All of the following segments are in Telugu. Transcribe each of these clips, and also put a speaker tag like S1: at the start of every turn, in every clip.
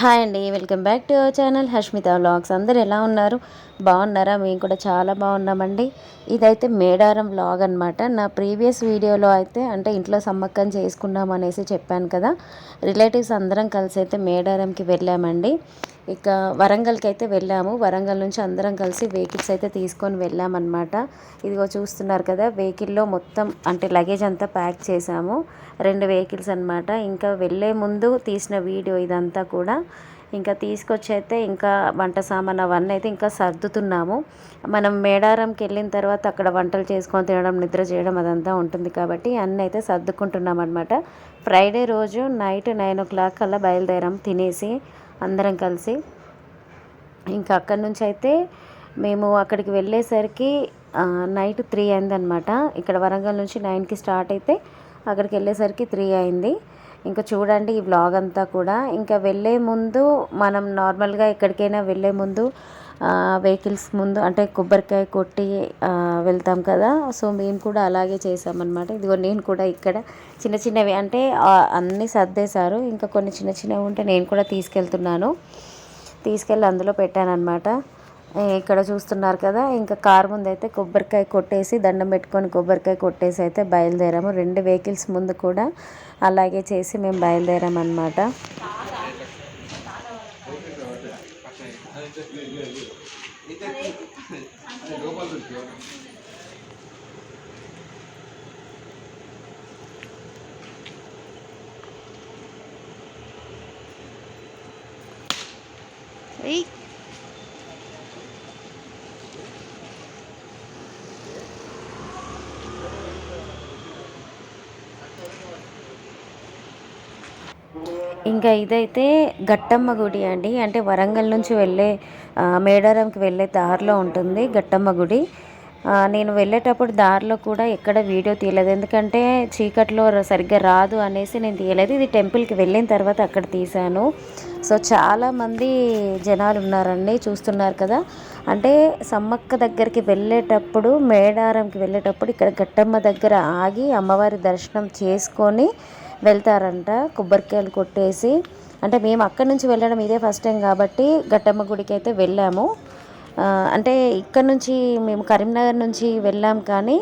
S1: హాయ్ అండి welcome back to our channel Hashmita vlogs. అందరు ఎలా ఉన్నారు? బాగున్నారా? మేము కూడా చాలా బాగున్నామండి. ఇదైతే మేడారం వ్లాగ్ అనమాట నా ప్రీవియస్ వీడియోలో అయితే అంటే ఇంట్లో సమ్మక్కం చేసుకున్నాం అనేసి చెప్పాను కదా. రిలేటివ్స్ అందరం కలిసి అయితే మేడారంకి వెళ్ళామండి. ఇక వరంగల్కి అయితే వెళ్ళాము. వరంగల్ నుంచి అందరం కలిసి వెహికల్స్ అయితే తీసుకొని వెళ్ళామన్నమాట. ఇదిగో చూస్తున్నారు కదా వెహికల్లో మొత్తం అంటే లగేజ్ అంతా ప్యాక్ చేసాము రెండు వెహికల్స్ అనమాట ఇంకా వెళ్ళే ముందు తీసిన వీడియో ఇదంతా కూడా. ఇంకా తీసుకొచ్చి అయితే ఇంకా వంట సామాన్ అవన్నీ అయితే ఇంకా సర్దుతున్నాము. మనం మేడారంకి వెళ్ళిన తర్వాత అక్కడ వంటలు చేసుకొని తినడం నిద్ర చేయడం అదంతా ఉంటుంది కాబట్టి అన్నీ అయితే సర్దుకుంటున్నాం అనమాట ఫ్రైడే రోజు నైట్ నైన్ ఓ క్లాక్ అలా బయలుదేరాం తినేసి అందరం కలిసి. ఇంకా అక్కడి నుంచి అయితే మేము అక్కడికి వెళ్ళేసరికి నైట్ త్రీ అయిందనమాట ఇక్కడ వరంగల్ నుంచి నైన్కి స్టార్ట్ అయితే అక్కడికి వెళ్ళేసరికి త్రీ అయింది. ఇంకా చూడండి ఈ బ్లాగ్ అంతా కూడా. ఇంకా వెళ్ళే ముందు మనం నార్మల్గా ఎక్కడికైనా వెళ్ళే ముందు వెహికల్స్ ముందు అంటే కొబ్బరికాయ కొట్టి వెళ్తాం కదా. సో మేము కూడా అలాగే చేసామన్నమాట ఇదిగో నేను కూడా ఇక్కడ చిన్న చిన్నవి అంటే అన్నీ సర్దేశారు. ఇంకా కొన్ని చిన్న చిన్నవి ఉంటే నేను కూడా తీసుకెళ్తున్నాను. తీసుకెళ్ళి అందులో పెట్టానన్నమాట. ఇక్కడ చూస్తున్నారు కదా ఇంకా కార్ ముందు అయితే కొబ్బరికాయ కొట్టేసి దండం పెట్టుకొని కొబ్బరికాయ కొట్టేసి అయితే బయలుదేరాము రెండు వెహికల్స్ ముందు కూడా అలాగే చేసి మేము బయలుదేరామన్నమాట Hey. ఇంకా ఇదైతే గట్టమ్మ గుడి అండి. అంటే వరంగల్ నుంచి వెళ్ళే మేడారంకి వెళ్ళే దారిలో ఉంటుంది గట్టమ్మ గుడి. నేను వెళ్ళేటప్పుడు దారిలో కూడా ఎక్కడ వీడియో తీయలేదు. ఎందుకంటే చీకట్లో సరిగ్గా రాదు అనేసి నేను తీయలేదు. ఇది టెంపుల్కి వెళ్ళిన తర్వాత అక్కడ తీశాను. సో చాలామంది జనాలు ఉన్నారండి చూస్తున్నారు కదా. అంటే సమ్మక్క దగ్గరికి వెళ్ళేటప్పుడు మేడారంకి వెళ్ళేటప్పుడు ఇక్కడ గట్టమ్మ దగ్గర ఆగి అమ్మవారి దర్శనం చేసుకొని వెళ్తారంట. కొబ్బరికాయలు కొట్టేసి అంటే మేము అక్కడి నుంచి వెళ్ళడం ఇదే ఫస్ట్ టైం కాబట్టి గట్టమ్మ గుడికి అయితే వెళ్ళాము. అంటే ఇక్కడ నుంచి మేము కరీంనగర్ నుంచి వెళ్ళాం కానీ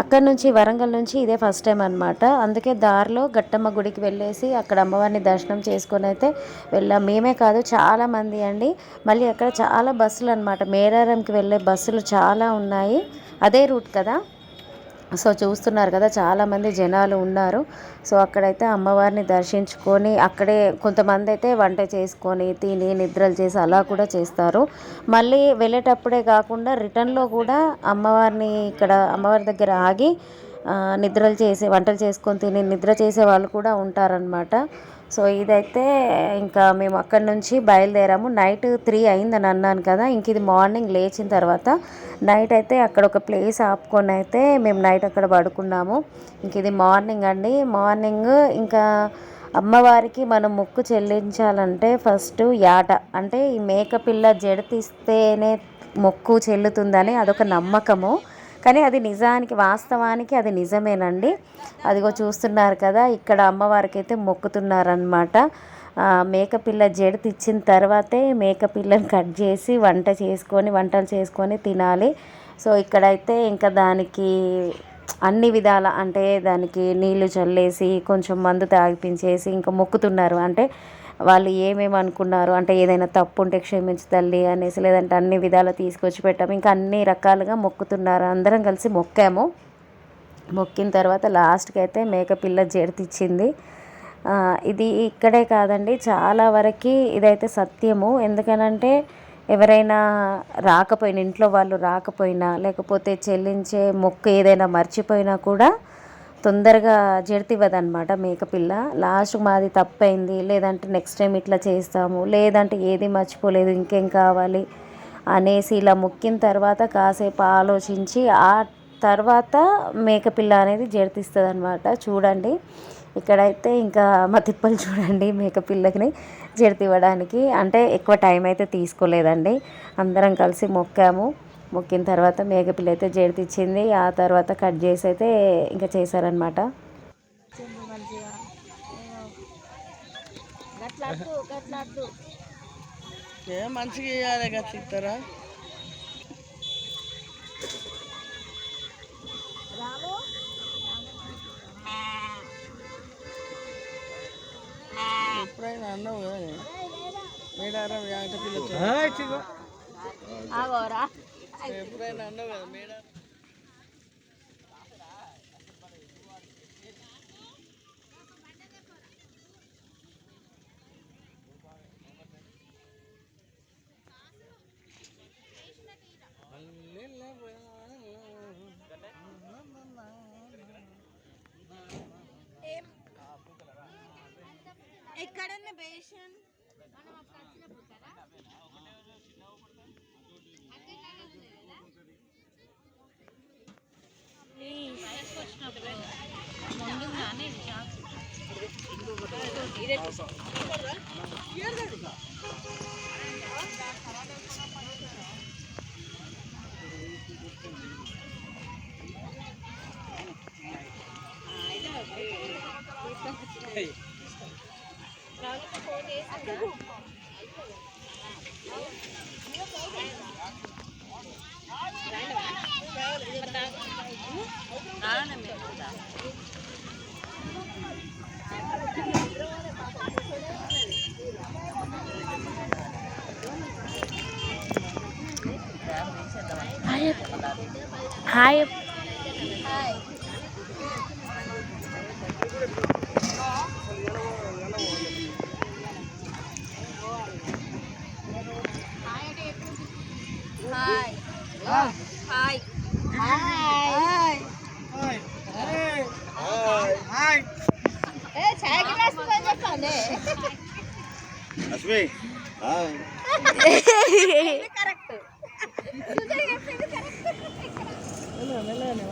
S1: అక్కడ నుంచి వరంగల్ నుంచి ఇదే ఫస్ట్ టైం అనమాట అందుకే దారిలో గట్టమ్మ గుడికి వెళ్ళేసి అక్కడ అమ్మవారిని దర్శనం చేసుకొని అయితే వెళ్ళాం. మేమే కాదు చాలామంది అండి. మళ్ళీ అక్కడ చాలా బస్సులు అనమాట మేరారంకి వెళ్ళే బస్సులు చాలా ఉన్నాయి. అదే రూట్ కదా? సో చూస్తున్నారు కదా చాలామంది జనాలు ఉన్నారు. సో అక్కడైతే అమ్మవారిని దర్శించుకొని అక్కడే కొంతమంది అయితే వంట చేసుకొని తిని నిద్రలు చేసి అలా కూడా చేస్తారు. మళ్ళీ వెళ్ళేటప్పుడే కాకుండా రిటర్న్లో కూడా అమ్మవారిని ఇక్కడ అమ్మవారి దగ్గర ఆగి నిద్రలు చేసి వంటలు చేసుకొని తిని నిద్ర చేసే వాళ్ళు కూడా ఉంటారనమాట సో ఇదైతే ఇంకా మేము అక్కడి నుంచి బయలుదేరాము. నైట్ త్రీ అయిందని అన్నాను కదా ఇంక ఇది మార్నింగ్ లేచిన తర్వాత నైట్ అయితే అక్కడ ఒక ప్లేస్ ఆపుకొని అయితే మేము నైట్ అక్కడ పడుకున్నాము. ఇంక ఇది మార్నింగ్ అండి. మార్నింగ్ ఇంకా అమ్మవారికి మనం ముక్కు చెల్లించాలంటే ఫస్ట్ యాట అంటే ఈ మేకపిల్ల జడ తీస్తేనే మొక్కు చెల్లుతుందని అదొక నమ్మకము. కానీ అది నిజానికి వాస్తవానికి అది నిజమేనండి. అదిగో చూస్తున్నారు కదా ఇక్కడ అమ్మవారికి అయితే మొక్కుతున్నారనమాట మేకపిల్ల జడితి ఇచ్చిన తర్వాతే మేకపిల్లని కట్ చేసి వంట చేసుకొని వంటలు చేసుకొని తినాలి. సో ఇక్కడైతే ఇంకా దానికి అన్ని విధాల అంటే దానికి నీళ్ళు చల్లేసి కొంచెం మందు తాగిపించేసి ఇంకా మొక్కుతున్నారు. అంటే వాళ్ళు ఏమేమి అనుకున్నారు అంటే ఏదైనా తప్పు ఉంటే క్షమించు తల్లి అనేసి లేదంటే అన్ని విధాలు తీసుకొచ్చి పెట్టాము. ఇంకా అన్ని రకాలుగా మొక్కుతున్నారు. అందరం కలిసి మొక్కాము. మొక్కిన తర్వాత లాస్ట్కి అయితే మేకపిల్ల జడితిచ్చింది ఇది ఇక్కడే కాదండి. చాలా వరకు ఇదైతే సత్యము. ఎందుకనంటే ఎవరైనా రాకపోయినా ఇంట్లో వాళ్ళు రాకపోయినా లేకపోతే చెల్లించే మొక్కు ఏదైనా మర్చిపోయినా కూడా తొందరగా జడితివ్వదనమాట మేకపిల్ల లాస్ట్ మాది తప్పైంది. లేదంటే నెక్స్ట్ టైం ఇట్లా చేస్తాము. లేదంటే ఏది మర్చిపోలేదు. ఇంకేం కావాలి అనేసి ఇలా మొక్కిన తర్వాత కాసేపు ఆలోచించి ఆ తర్వాత మేకపిల్ల అనేది జడితిస్తుంది అనమాట చూడండి. ఇక్కడైతే ఇంకా మా తిప్పలు చూడండి మేకపిల్లకి జడితివ్వడానికి. అంటే ఎక్కువ టైం అయితే తీసుకోలేదండి. అందరం కలిసి మొక్కాము. మొక్కిన తర్వాత మేకపిల్ల అయితే జడితిచ్చింది ఆ తర్వాత కట్ చేసి అయితే ఇంకా చేశారనమాట
S2: ఏ మంచిగా ఇవ్వాలి కదా ఇస్తారా ఎప్పుడైనా అన్నావు కదా. మేడారం ఎప్పుడైనా అన్నావు కదా మేడం?
S3: ఎక్కడన్నా Hey. Now look at all this.
S1: Hi
S3: hi hi hi ఏ చాయ్ గ్లాస్ పై చెప్పండి
S4: లక్ష్మి హాయ్.
S3: కరెక్ట్.
S2: మెల్లగా మెల్లగానే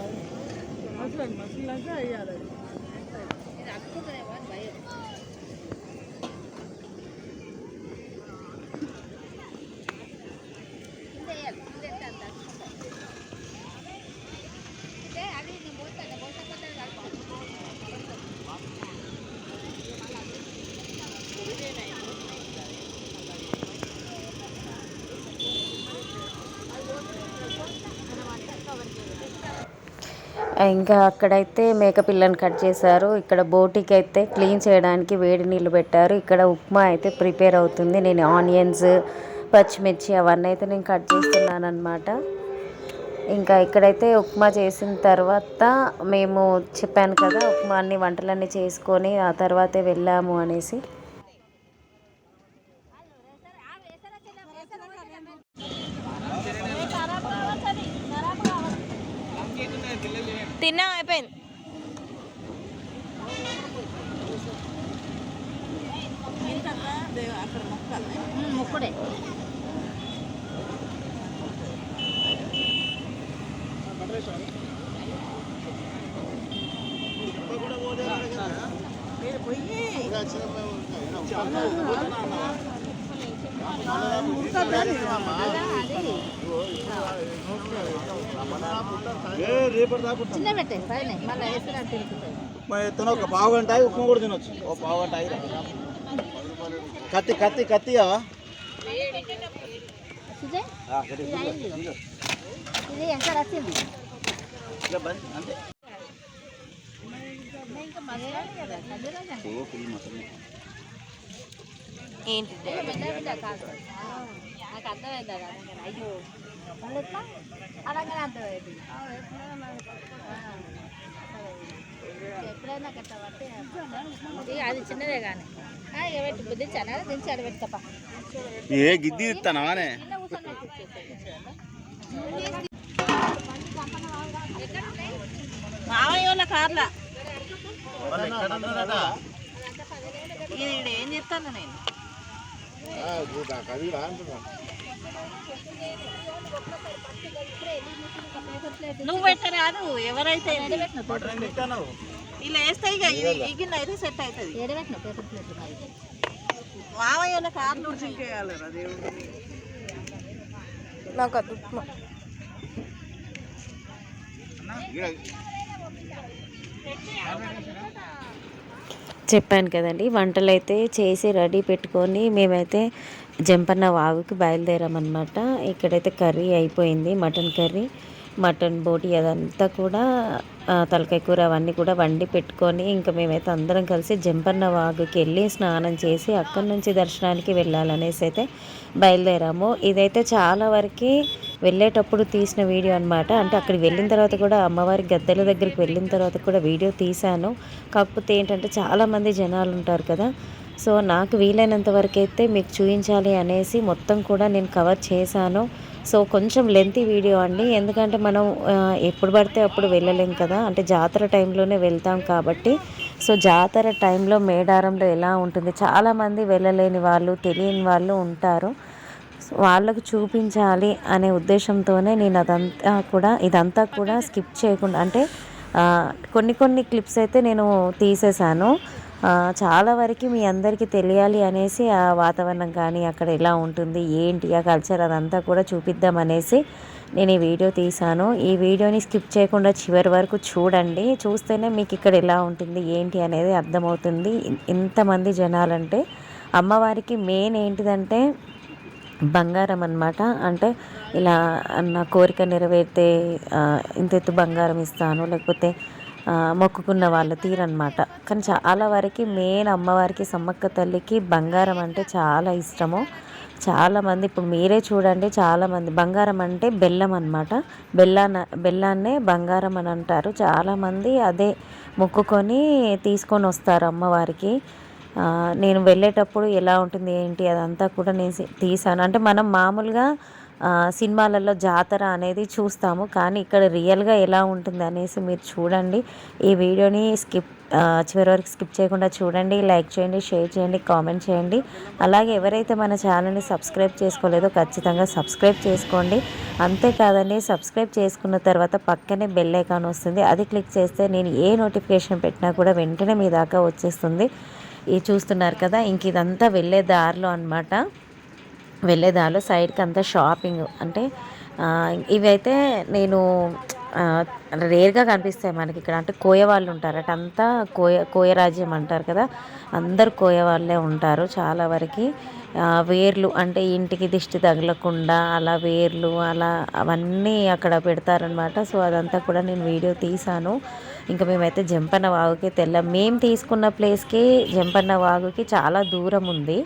S2: మసలాక అయ్యాలి
S1: ఇంకా అక్కడైతే మేకపిల్లని కట్ చేశారు. ఇక్కడ బోటికి అయితే క్లీన్ చేయడానికి వేడి నీళ్ళు పెట్టారు. ఇక్కడ ఉప్మా అయితే ప్రిపేర్ అవుతుంది. నేను ఆనియన్స్ పచ్చిమిర్చి అవన్నీ అయితే నేను కట్ చేస్తున్నాను అనమాట ఇంకా ఇక్కడైతే ఉప్మా చేసిన తర్వాత మేము చెప్పాను కదా ఉప్మా అన్ని వంటలన్నీ చేసుకొని ఆ తర్వాతే వెళ్ళాము అనేసి.
S3: తిన్నా అయిపోయింది ముక్కుడే
S4: రేపటి దాకా
S3: చిన్న పెట్టే పైన. మళ్ళీ వేసిన తిరుగుతుంది
S4: ఉప్మా ఎత్తున ఒక పావు గంట ఆగి ఉప్మా కూడా తినొచ్చు. ఓ పావు గంట ఆగి కత్తి కత్తి కత్తి
S3: సుజయ్? ఇది ఎంత
S4: అంతే.
S3: ఏంటి? నాకు అర్థమైంది అయ్యో. అనగానే అర్థమైంది ఎప్పుడైనా గట్ట పడితే అది చిన్నదే కానీ. చాలా దించి అడబెట్టుకప్ప
S4: ఏ గిద్ది ఇస్తానవానే
S3: మావయ్య వాళ్ళ కార్లా. ఏం చెప్తాను నేను? నువ్వు పెట్టరాదు ఎవరైతే ఇలా వేస్తే ఇక ఇది ఈ గిన్నె అయితే సెట్ అవుతుంది. మావయ్య వాళ్ళ కార్లు
S2: దేవుడు
S3: నాకు అది
S1: చెప్పాను కదండి వంటలు అయితే చేసి రెడీ పెట్టుకొని మేమైతే జంపన్న వాగుకి బయలుదేరామన్నమాట. ఇక్కడైతే కర్రీ అయిపోయింది మటన్ కర్రీ మటన్ బోటి అదంతా కూడా తలకాయ కూర అవన్నీ కూడా వండి పెట్టుకొని ఇంకా మేమైతే అందరం కలిసి జంపన్న వాగుకి వెళ్ళి స్నానం చేసి అక్కడి నుంచి దర్శనానికి వెళ్ళాలనేసి అయితే బయలుదేరాము. ఇదైతే చాలా వరకు వెళ్ళేటప్పుడు తీసిన వీడియో అనమాట అంటే అక్కడికి వెళ్ళిన తర్వాత కూడా అమ్మవారి గద్దెల దగ్గరికి వెళ్ళిన తర్వాత కూడా వీడియో తీశాను. కాకపోతే ఏంటంటే చాలామంది జనాలు ఉంటారు కదా సో నాకు వీలైనంత వరకు అయితే మీకు చూపించాలి అనేసి మొత్తం కూడా నేను కవర్ చేశాను. సో కొంచెం లెంతీ వీడియో అండి. ఎందుకంటే మనం ఎప్పుడు పడితే అప్పుడు వెళ్ళలేం కదా. అంటే జాతర టైంలోనే వెళ్తాం కాబట్టి. సో జాతర టైంలో మేడారంలో ఎలా ఉంటుంది? చాలామంది వెళ్ళలేని వాళ్ళు తెలియని వాళ్ళు ఉంటారు. వాళ్ళకు చూపించాలి అనే ఉద్దేశంతోనే నేను అదంతా కూడా ఇదంతా కూడా స్కిప్ చేయకుండా అంటే కొన్ని కొన్ని క్లిప్స్ అయితే నేను తీసేశాను. చాలా వరకు మీ అందరికీ తెలియాలి అనేసి ఆ వాతావరణం కానీ అక్కడ ఎలా ఉంటుంది ఏంటి ఆ కల్చర్ అదంతా కూడా చూపిద్దాం అనేసి నేను ఈ వీడియో తీశాను. ఈ వీడియోని స్కిప్ చేయకుండా చివరి వరకు చూడండి. చూస్తేనే మీకు ఇక్కడ ఎలా ఉంటుంది ఏంటి అనేది అర్థమవుతుంది. ఇంతమంది జనాలంటే అమ్మవారికి మెయిన్ ఏంటిదంటే బంగారం అన్నమాట. అంటే ఇలా నా కోరిక నెరవేరితే ఇంతెత్తు ఇంత ఎత్తు బంగారం ఇస్తాను. లేకపోతే మొక్కుకున్న వాళ్ళ తీరనమాట కానీ చాలా వరకు మెయిన్ అమ్మవారికి సమ్మక్క తల్లికి బంగారం అంటే చాలా ఇష్టము. చాలామంది ఇప్పుడు మీరే చూడండి చాలామంది బంగారం అంటే బెల్లం అనమాట బెల్లాన బెల్లాన్నే బంగారం అని అంటారు. చాలామంది అదే మొక్కుకొని తీసుకొని వస్తారు అమ్మవారికి. నేను వెళ్ళేటప్పుడు ఎలా ఉంటుంది ఏంటి అదంతా కూడా నేను తీసాను. అంటే మనం మామూలుగా సినిమాలలో జాతర అనేది చూస్తాము. కానీ ఇక్కడ రియల్గా ఎలా ఉంటుంది అనేసి మీరు చూడండి. ఈ వీడియోని స్కిప్ చివరి వరకు స్కిప్ చేయకుండా చూడండి. లైక్ చేయండి షేర్ చేయండి కామెంట్ చేయండి. అలాగే ఎవరైతే మన ఛానల్ని సబ్స్క్రైబ్ చేసుకోలేదో ఖచ్చితంగా సబ్స్క్రైబ్ చేసుకోండి. అంతేకాదండి సబ్స్క్రైబ్ చేసుకున్న తర్వాత పక్కనే బెల్ ఐకాన్ వస్తుంది. అది క్లిక్ చేస్తే నేను ఏ నోటిఫికేషన్ పెట్టినా కూడా వెంటనే మీ దాకా వచ్చేస్తుంది. ఇది చూస్తున్నారు కదా ఇంక ఇదంతా వెళ్ళే దారిలో అనమాట వెళ్ళేదాలో సైడ్కి అంతా షాపింగ్. అంటే ఇవైతే నేను రేర్గా కనిపిస్తాయి మనకి ఇక్కడ. అంటే కోయ వాళ్ళు ఉంటారు అటు అంతా కోయ కోయ రాజ్యం అంటారు కదా. అందరు కోయ వాళ్ళే ఉంటారు చాలా వరకు. వేర్లు అంటే ఇంటికి దిష్టి తగలకుండా అలా వేర్లు అలా అవన్నీ అక్కడ పెడతారనమాట సో అదంతా కూడా నేను వీడియో తీశాను. ఇంకా మేమైతే జంపన్న వాగుకి తెల్ల మేము తీసుకున్న ప్లేస్కి జంపన్న వాగుకి చాలా దూరం ఉంది.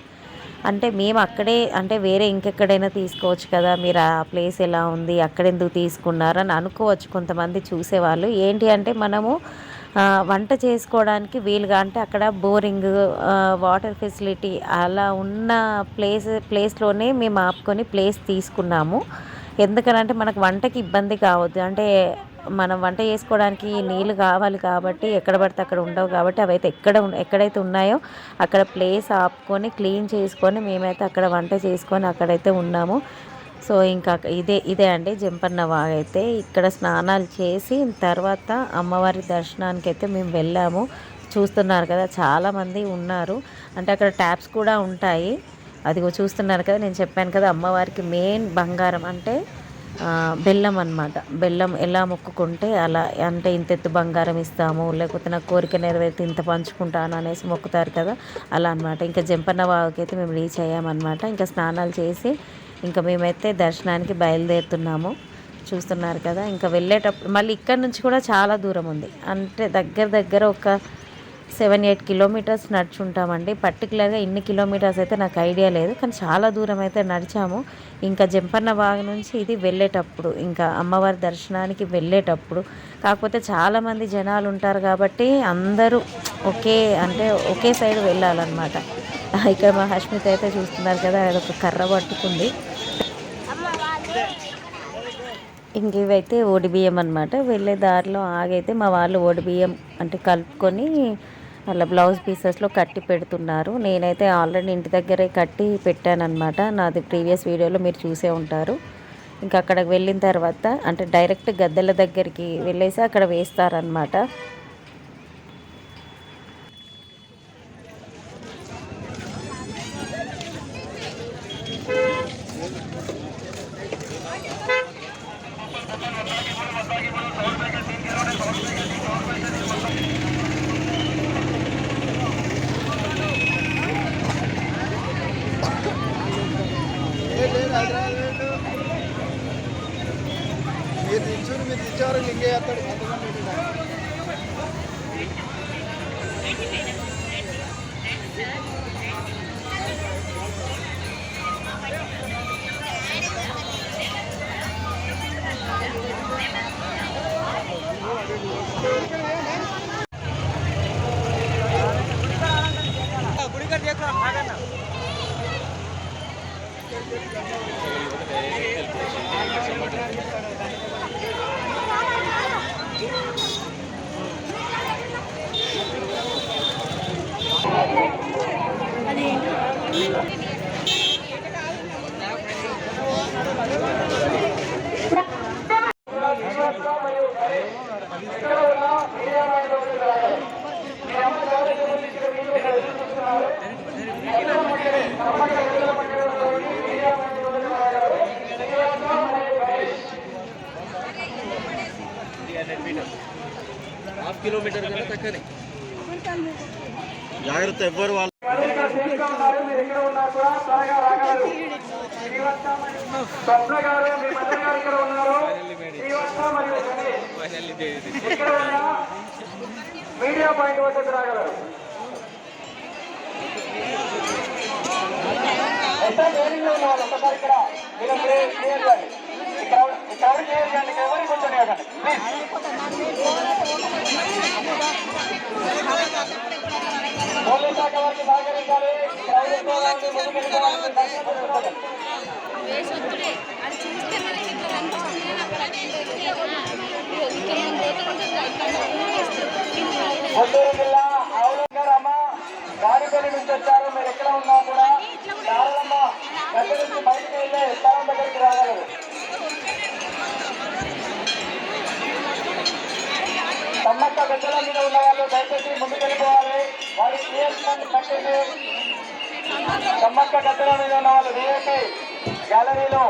S1: అంటే మేము అక్కడే అంటే వేరే ఇంకెక్కడైనా తీసుకోవచ్చు కదా మీరు ఆ ప్లేస్ ఎలా ఉంది అక్కడ ఎందుకు తీసుకున్నారు అని అనుకోవచ్చు కొంతమంది చూసేవాళ్ళు. ఏంటి అంటే మనము వంట చేసుకోవడానికి వీలుగా అంటే అక్కడ బోరింగ్ వాటర్ ఫెసిలిటీ అలా ఉన్న ప్లేస్ ప్లేస్లోనే మేము ఆపుకొని ప్లేస్ తీసుకున్నాము. ఎందుకనంటే మనకు వంటకి ఇబ్బంది కావద్దు. అంటే మనం వంట చేసుకోవడానికి నీళ్ళు కావాలి కాబట్టి ఎక్కడ పడితే అక్కడ ఉండవు కాబట్టి అవైతే ఎక్కడ ఎక్కడైతే ఉన్నాయో అక్కడ ప్లేస్ ఆపుకొని క్లీన్ చేసుకొని మేమైతే అక్కడ వంట చేసుకొని అక్కడైతే ఉన్నాము. సో ఇంకా ఇదే ఇదే అండి జంపన్న అయితే. ఇక్కడ స్నానాలు చేసి తర్వాత అమ్మవారి దర్శనానికి అయితే మేము వెళ్ళాము. చూస్తున్నారు కదా చాలామంది ఉన్నారు. అంటే అక్కడ ట్యాప్స్ కూడా ఉంటాయి. అదిగో చూస్తున్నారు కదా నేను చెప్పాను కదా అమ్మవారికి మెయిన్ బంగారం అంటే బెల్లం అనమాట బెల్లం ఎలా మొక్కుకుంటే అలా అంటే ఇంత ఎత్తు బంగారం ఇస్తాము లేకపోతే నా కోరిక నెరవేరితే ఇంత పంచుకుంటాను అనేసి మొక్కుతారు కదా అలా అన్నమాట. ఇంకా జంపన్న బావకైతే అయితే మేము రీచ్ అయ్యామన్నమాట. ఇంకా స్నానాలు చేసి ఇంకా మేమైతే దర్శనానికి బయలుదేరుతున్నాము. చూస్తున్నారు కదా ఇంకా వెళ్ళేటప్పుడు మళ్ళీ ఇక్కడ నుంచి కూడా చాలా దూరం ఉంది. అంటే దగ్గర దగ్గర ఒక సెవెన్ ఎయిట్ కిలోమీటర్స్ నడుచుంటామండి. పర్టికులర్గా ఇన్ని కిలోమీటర్స్ అయితే నాకు ఐడియా లేదు. కానీ చాలా దూరం అయితే నడిచాము. ఇంకా జంపన్న బాగ నుంచి ఇది వెళ్ళేటప్పుడు ఇంకా అమ్మవారి దర్శనానికి వెళ్ళేటప్పుడు కాకపోతే చాలామంది జనాలు ఉంటారు కాబట్టి అందరూ ఒకే అంటే ఒకే సైడ్ వెళ్ళాలన్నమాట. ఇక్కడ మా హష్మిత అయితే చూస్తున్నారు కదా అదొక కర్ర పట్టుకుంది. ఇంక ఇవైతే అనమాట వెళ్ళే దారిలో ఆగైతే మా వాళ్ళు ఓడిబియ్యం అంటే కలుపుకొని అలా బ్లౌజ్ పీసెస్లో కట్టి పెడుతున్నారు. నేనైతే ఆల్రెడీ ఇంటి దగ్గరే కట్టి పెట్టానన్నమాట. నాది ప్రీవియస్ వీడియోలో మీరు చూసే ఉంటారు. ఇంకా అక్కడికి వెళ్ళిన తర్వాత అంటే డైరెక్ట్ గద్దెల దగ్గరికి వెళ్ళేసి అక్కడ వేస్తారనమాట
S5: Gracias. అది ఇక్కడ ఉన్నారు శ్రీవత్స మరియు గణేష్. ఇక్కడ ఉన్న మీడియా పాయింట్ వద్దకు రాగలరు ఎంత ట్రైనింగ్ ఉన్న వాళ్ళు ఒకసారి ఇక్కడ మీరు క్లియర్ క్లియర్ చేయండి ఇక్కడ ఇక్కడ క్లియర్ కూర్చొని పోలీస్ శాఖ వారికి సహకరించాలి. గుంటూరు జిల్లా ఆవులంగారు దారిపల్లి నుంచి వచ్చారు. మీరు ఎక్కడ ఉన్నా కూడా దగ్గర నుంచి బయటకు వెళ్ళే స్థలం దగ్గరికి రాగలరు సమ్మక్క మీద ఉన్న వాళ్ళు దయచేసి ముందుకెళ్ళిపోవాలి వారి క్రియేషన్ కట్టేసి సమ్మక్క గద్దెల మీద ఉన్న వాళ్ళు వీఐపీ గ్యాలరీలో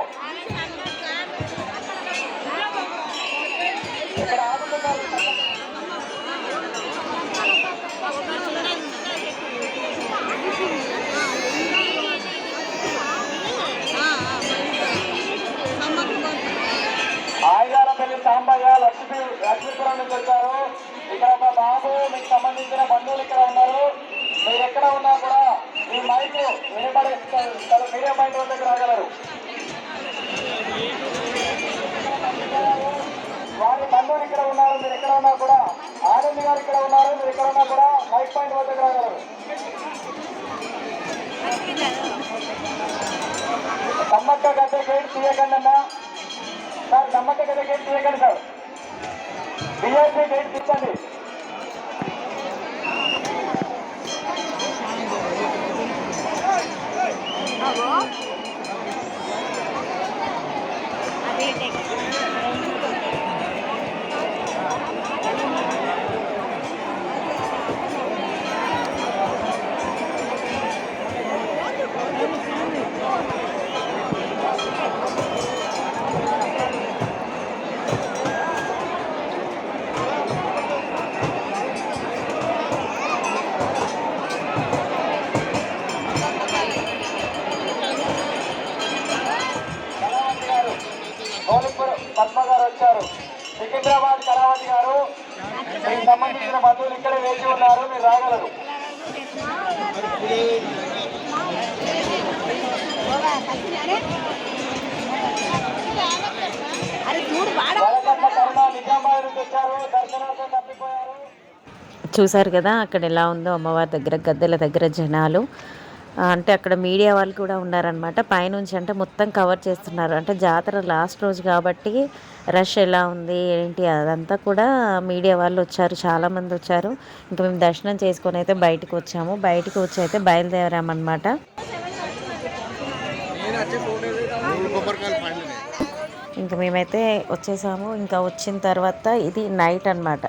S5: ఇక్కడ ఆగుతున్నారు ఆయుధాలపల్లి సాంబయ్య లక్ష్మీ లక్ష్మీపురం నుంచి వచ్చారు. మీకు బంధువులు ఇక్కడ ఉన్నారు. మీరు ఎక్కడ ఉన్నా కూడా ఈ మైక్ వినబడే మీడియా మైక్ వద్దకు రాగలరు వారి బంధువులు ఇక్కడ ఉన్నారు. మీరు ఎక్కడ ఉన్నా కూడా ఆనంద్ గారు ఇక్కడ ఉన్నారు. మీరు ఎక్కడ ఉన్నా కూడా మైక్ పాయింట్ వద్దకు రాగలరు సమ్మక్క గడ్డ గేట్ తీయకండి అన్న. సార్ నమ్మక గద గేట్ తీయకండి సార్. బిఎస్పీ గేట్ తీయండి. Bravo. మీకు బంధువులు ఇక్కడే వేచి ఉన్నారు మీరు రాగలరు.
S3: అరే
S1: చూసారు కదా అక్కడ ఎలా ఉందో అమ్మవారి దగ్గర గద్దెల దగ్గర జనాలు. అంటే అక్కడ మీడియా వాళ్ళు కూడా ఉన్నారనమాట పైనుంచి అంటే మొత్తం కవర్ చేస్తున్నారు. అంటే జాతర లాస్ట్ రోజు కాబట్టి రష్ ఎలా ఉంది ఏంటి అదంతా కూడా మీడియా వాళ్ళు వచ్చారు చాలామంది వచ్చారు. ఇంకా మేము దర్శనం చేసుకొని అయితే బయటకు వచ్చాము. బయటకు వచ్చి అయితే బయలుదేరామన్నమాట. ఇంకా మేమైతే వచ్చేసాము. ఇంకా వచ్చిన తర్వాత ఇది నైట్ అనమాట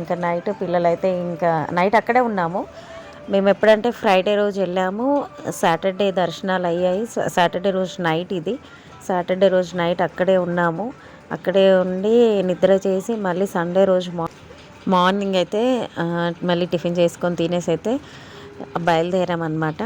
S1: ఇంకా నైట్ పిల్లలైతే ఇంకా నైట్ అక్కడే ఉన్నాము. మేము ఎప్పుడంటే ఫ్రైడే రోజు వెళ్ళాము. సాటర్డే దర్శనాలు అయ్యాయి. సాటర్డే రోజు నైట్ ఇది. సాటర్డే రోజు నైట్ అక్కడే ఉన్నాము. అక్కడే ఉండి నిద్ర చేసి మళ్ళీ సండే రోజు మా మార్నింగ్ అయితే మళ్ళీ టిఫిన్ చేసుకొని తినేసి అయితే బయలుదేరామన్నమాట.